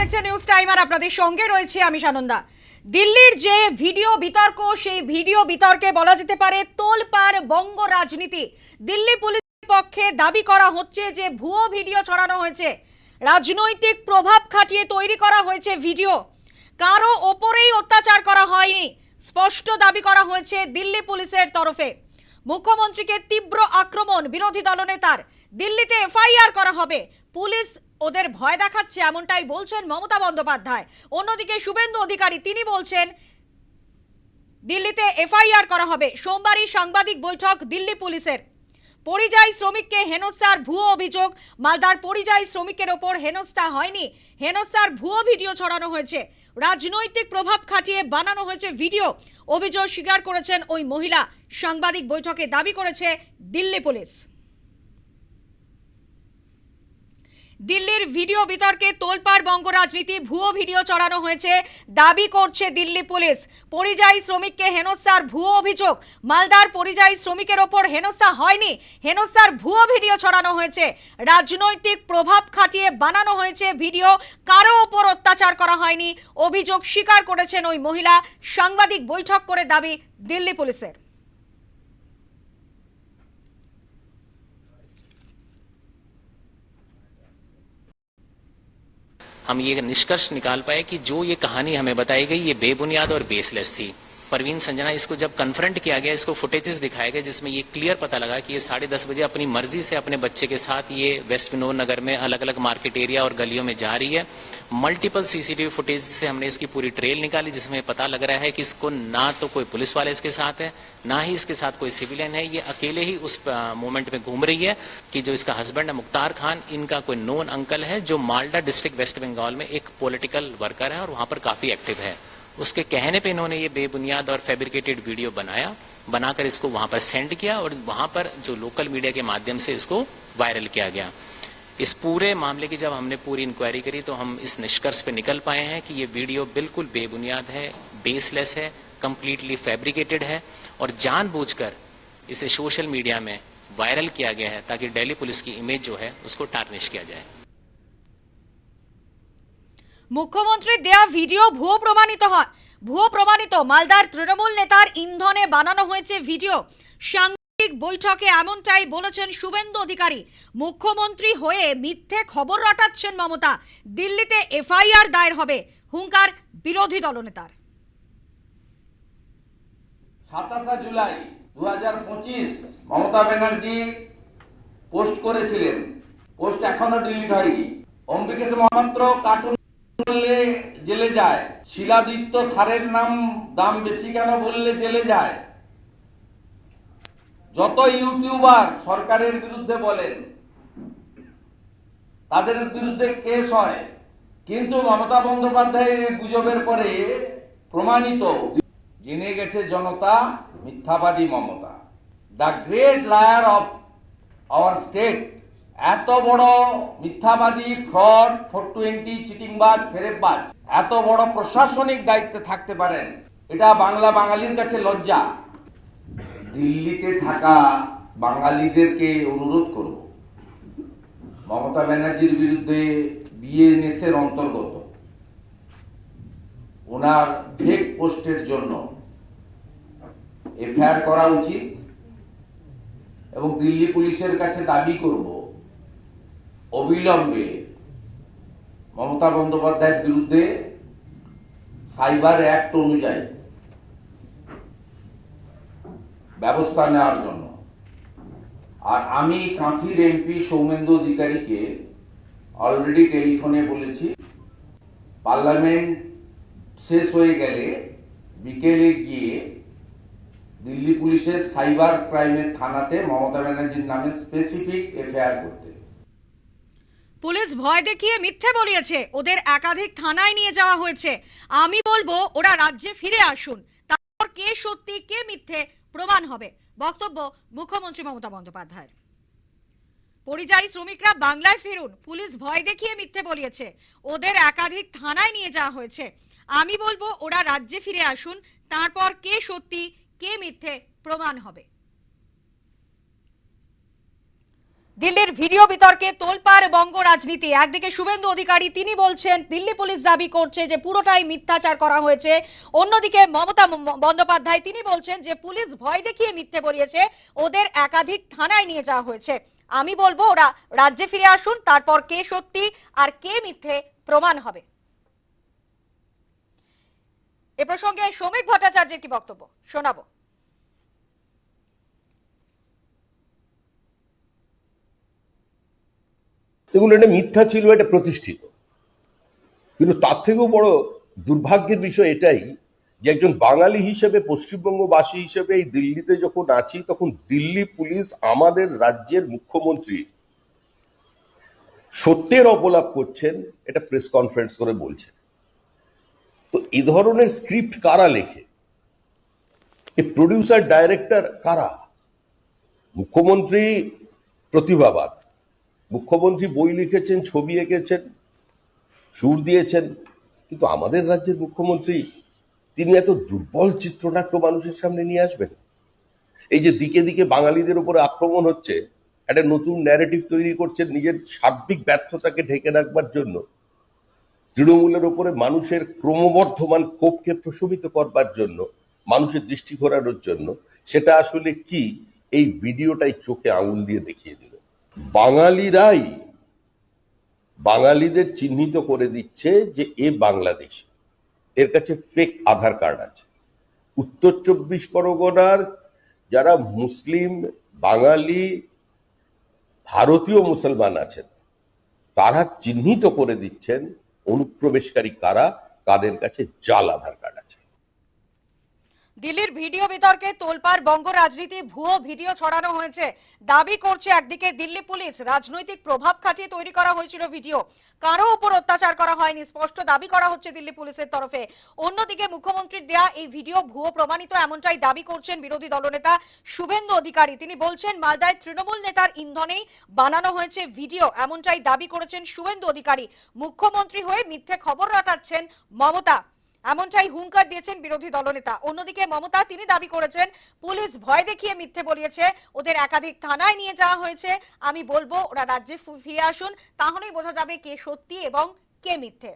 দেখছেন news time আর আপনাদের সঙ্গে রয়েছে আমি সানন্দা দিল্লির যে ভিডিও বিতর্ক, সেই ভিডিও বিতর্কে বলা যেতে পারে তোলপাড় বঙ্গ রাজনীতি। দিল্লি পুলিশের পক্ষে দাবি করা হচ্ছে যে ভুয়ো ভিডিও ছড়ানো হয়েছে। রাজনৈতিক প্রভাব খাটিয়ে তৈরি করা হয়েছে ভিডিও। কারও ওপরেই অত্যাচার করা হয়নি, স্পষ্ট দাবি করা হয়েছে দিল্লি পুলিশের তরফে। মুখ্যমন্ত্রীকে তীব্র আক্রমণ বিরোধী দলনেতার। দিল্লিতে এফআইআর করা হবে, পুলিশ ওদের ভয় দেখাচ্ছে এমনটাই বলছেন মমতা বন্দ্যোপাধ্যায়। অন্যদিকে শুভেন্দু অধিকারী, তিনি বলছেন, দিল্লিতে এফআইআর করা হবে। সোমবারই সাংবাদিক বৈঠক দিল্লি পুলিশের। পরিযায়ী শ্রমিককে হেনস্থার ভুয়ো অভিযোগ। মালদার পরিযায়ী শ্রমিকের ওপর হেনস্থা হয়নি। হেনস্থার ভুয়ো ভিডিও ছড়ানো হয়েছে। রাজনৈতিক প্রভাব খাটিয়ে বানানো হয়েছে ভিডিও। অভিযোগ স্বীকার করেছেন ওই মহিলা। সাংবাদিক বৈঠকে দাবি করেছে দিল্লি পুলিশ। দিল্লির ভিডিও বিতর্কে তোলপাড় বঙ্গ রাজনীতি ভুয়ো ভিডিও চড়ানো হয়েছে, দাবি করছে দিল্লি পুলিশ। পরিযায়ী শ্রমিককে হেনস্থার ভুয়ো অভিযোগ। মালদার পরিযায়ী শ্রমিকের ওপর হেনস্থা হয়নি, হেনস্থার ভুয়ো ভিডিও ছড়ানো হয়েছে। রাজনৈতিক প্রভাব খাটিয়ে বানানো হয়েছে ভিডিও, কারও ওপর অত্যাচার করা হয়নি। অভিযোগ স্বীকার করেছেন ওই মহিলা। সাংবাদিক বৈঠক করে দাবি দিল্লি পুলিশের। हम ये निष्कर्ष निकाल पाए कि जो ये कहानी हमें बताई गई, ये बेबुनियाद और बेसलेस थी। परवीन संजना, इसको जब कन्फ्रंट किया गया, इसको फुटेजेस दिखाए गए, जिसमें ये क्लियर पता लगा कि ये साढ़े दस बजे अपनी मर्ज़ी से अपने बच्चे के साथ ये वेस्ट विनोद नगर में अलग अलग मार्केट एरिया और गलियों में जा रही है। मल्टीपल सीसीटीवी फुटेज से हमने इसकी पूरी ट्रेल निकाली, जिसमें पता लग रहा है कि इसको ना तो कोई पुलिस वाले इसके साथ है, ना ही इसके साथ कोई सिविलियन है। ये अकेले ही उस मोमेंट में घूम रही है कि जो इसका हस्बैंड है, मुख्तार खान, इनका कोई नोन अंकल है, जो मालडा डिस्ट्रिक्ट वेस्ट बंगाल में एक पॉलिटिकल वर्कर है और वहाँ पर काफ़ी एक्टिव है। उसके कहने पे इन्होंने ये बेबुनियाद और फैब्रिकेटेड वीडियो बनाया, बनाकर इसको वहाँ पर सेंड किया और वहाँ पर जो लोकल मीडिया के माध्यम से इसको वायरल किया गया। इस पूरे मामले की जब हमने पूरी इंक्वायरी करी तो हम इस निष्कर्ष पे निकल पाए हैं कि ये वीडियो बिल्कुल बेबुनियाद है बेसलेस है कंप्लीटली फैब्रिकेटेड है और जानबूझकर इसे सोशल मीडिया में वायरल किया गया है ताकि दिल्ली पुलिस की इमेज जो है उसको टार्निश किया जाए। মুখ্যমন্ত্রীর দেয়া ভিডিও ভুয়ো প্রমাণিত হয়। ভুয়ো প্রমাণিত। মালদার তৃণমূল নেতার ইন্ধনে বানানো হয়েছে ভিডিও। সাংবাদিক বৈঠকে এমনটাই বলেছেন শুভেন্দু অধিকারী। মুখ্যমন্ত্রী হয়ে মিথ্যে খবর রটাচ্ছেন মমতা। দিল্লিতে এফআইআর দায়ের হবে। হুঙ্কার বিরোধী দলনেতার। সাতাশা জুলাই দু মমতা ব্যানার্জি পোস্ট করেছিলেন। পোস্ট এখনও ডিলিট হয়নি। অম্বিকেশ মহাপাত্র কার্টুন বললে জেলে যায়। শিলাদিত্য সারের নাম, দাম বেশি কেন বললে জেলে যায়? যত ইউটিউবার সরকারের বিরুদ্ধে বলেন, তাদের বিরুদ্ধে কেস হয়। কিন্তু মমতা বন্দ্যোপাধ্যায়ের গুজবের পরে প্রমাণিত, জেনে গেছে জনতা মিথ্যাবাদী Mamata. The great liar of our state. এত বড় মিথ্যাবাদী, ফ্রড ফোর টোয়েন্টি চিটিংবাজ, ফেরেববাজ, এত বড় প্রশাসনিক দায়িত্বে থাকতে পারেন। এটা বাংলা বাঙালির কাছে লজ্জা। দিল্লিতে থাকা বাঙালিদেরকে অনুরোধ করব। মমতা ব্যানার্জির বিরুদ্ধে বিএনএসের অন্তর্গত। ওনার ফেক পোস্টের জন্য এফআইআর করা উচিত এবং দিল্লি পুলিশের কাছে দাবি করব অবিলম্বে মমতা বন্দ্যোপাধ্যায়ের বিরুদ্ধে সাইবার অ্যাক্ট অনুযায়ী ব্যবস্থা নেওয়ার জন্য। আর আমি কাঁথির এমপি সৌমেন্দু অধিকারীকে অলরেডি টেলিফোনে বলেছি, পার্লামেন্ট শেষ হয়ে গেলে বিকেলে গিয়ে দিল্লি পুলিশের সাইবার ক্রাইমের থানাতে মমতা ব্যানার্জির নামে স্পেসিফিক এফআইআর করতে। পুলিশ ভয় দেখিয়ে মিথ্যে বলিয়েছে। ওদের একাধিক থানায় নিয়ে যাওয়া হয়েছে। আমি বলব, ওরা রাজ্যে ফিরে আসুন। তারপর কে সত্যি, কে মিথ্যে প্রমাণ হবে। বক্তব্য মুখ্যমন্ত্রী মমতা বন্দ্যোপাধ্যায়ের। পরিযায়ী শ্রমিকরা বাংলায় ফিরুন। পুলিশ ভয় দেখিয়ে মিথ্যে বলিয়েছে। ওদের একাধিক থানায় নিয়ে যাওয়া হয়েছে। আমি বলব, ওরা রাজ্যে ফিরে আসুন। তারপর কে সত্যি, কে মিথ্যে প্রমাণ হবে। দিল্লির ভিডিও বিতর্কে তোলপাড় বঙ্গ রাজনীতি। একদিকে শুভেন্দু অধিকারী, তিনি বলছেন, দিল্লি পুলিশ দাবি করছে যে পুরোটাই মিথ্যাচার করা হয়েছে। অন্যদিকে মমতা বন্দ্যোপাধ্যায়, তিনি বলছেন যে পুলিশ ভয় দেখিয়ে মিথ্যে বলিয়েছে, ওদের একাধিক থানায় নিয়ে যাওয়া হয়েছে। আমি বলব, ওরা রাজ্যে ফিরে আসুন, তারপর কে সত্যি আর কে মিথ্যে প্রমাণ হবে। এ প্রসঙ্গে শ্রমিক ভট্টাচার্যের কি বক্তব্য? শোনাবো। দেখুন এটা মিথ্যা ছিল, এটা প্রতিষ্ঠিত। কিন্তু তার থেকেও বড় দুর্ভাগ্যের বিষয় এটাই যে একজন বাঙালি হিসেবে, পশ্চিমবঙ্গবাসী হিসেবে এই দিল্লিতে যখন আছি, তখন দিল্লি পুলিশ আমাদের রাজ্যের মুখ্যমন্ত্রী সত্যের অপলাপ করছেন, এটা প্রেস কনফারেন্স করে বলছেন। তো এ ধরনের স্ক্রিপ্ট কারা লেখে? এই প্রডিউসার, ডাইরেক্টর কারা? মুখ্যমন্ত্রী প্রতিভাবান। মুখ্যমন্ত্রী বই লিখেছেন, ছবি এঁকেছেন, সুর দিয়েছেন, কিন্তু আমাদের রাজ্যের মুখ্যমন্ত্রী, তিনি এত দুর্বল চিত্রনাট্য মানুষের সামনে নিয়ে আসবেন। এই যে দিকে দিকে বাঙালিদের উপরে আক্রমণ হচ্ছে, একটা নতুন ন্যারেটিভ তৈরি করছেন, নিজের সার্বিক ব্যর্থতাকে ঢেকে রাখবার জন্য, তৃণমূলের উপরে মানুষের ক্রমবর্ধমান ক্ষোভকে প্রশমিত করবার জন্য, মানুষের দৃষ্টি ঘোরানোর জন্য, সেটা আসলে কি? এই ভিডিওটাই চোখে আঙুল দিয়ে দেখিয়ে দিল বাঙালিরাই বাঙালিদের চিহ্নিত করে দিচ্ছে যে এ বাংলাদেশ। এর কাছে ফেক আধার কার্ড আছে। উত্তর চব্বিশ পরগনার যারা মুসলিম, বাঙালি, ভারতীয় মুসলমান আছেন, তারা চিহ্নিত করে দিচ্ছেন অনুপ্রবেশকারী কারা? কাদের কাছে জাল আধার কার্ড আছে। দিল্লির ভিডিও বিতর্কে তোলপাড় বঙ্গ রাজনীতি ভুয়ো ভিডিও ছড়ানো হয়েছে। দাবি করছে একদিকে দিল্লি পুলিশ রাজনৈতিক প্রভাব খাটিয়ে তৈরি করা হয়েছিল ভিডিও। কারও উপর অত্যাচার করা হয়নি, স্পষ্ট দাবি করা হচ্ছে দিল্লি পুলিশের তরফে। অন্যদিকে মুখ্যমন্ত্রীর দেয়া এই ভিডিও ভুয়ো প্রমাণিত এমনটাই দাবি করছেন বিরোধী দলনেতা শুভেন্দু অধিকারী। তিনি বলছেন, মালদায় তৃণমূল নেতার ইন্ধনেই বানানো হয়েছে ভিডিও, এমনটাই দাবি করেছেন শুভেন্দু অধিকারী। মুখ্যমন্ত্রী হয়ে মিথ্যে খবর রাটাচ্ছেন মমতা। এমনটাই হুঙ্কার দিয়েছেন বিরোধী দলনেতা। অন্যদিকে মমতা, তিনি দাবি করেছেন, পুলিশ ভয় দেখিয়ে মিথ্যে বলিয়েছে। ওদের একাধিক থানায় নিয়ে যাওয়া হয়েছে। আমি বলব, ওরা রাজ্যে ফিরে আসুন। তাহলেই বোঝা যাবে কে সত্যি এবং কে মিথ্যে।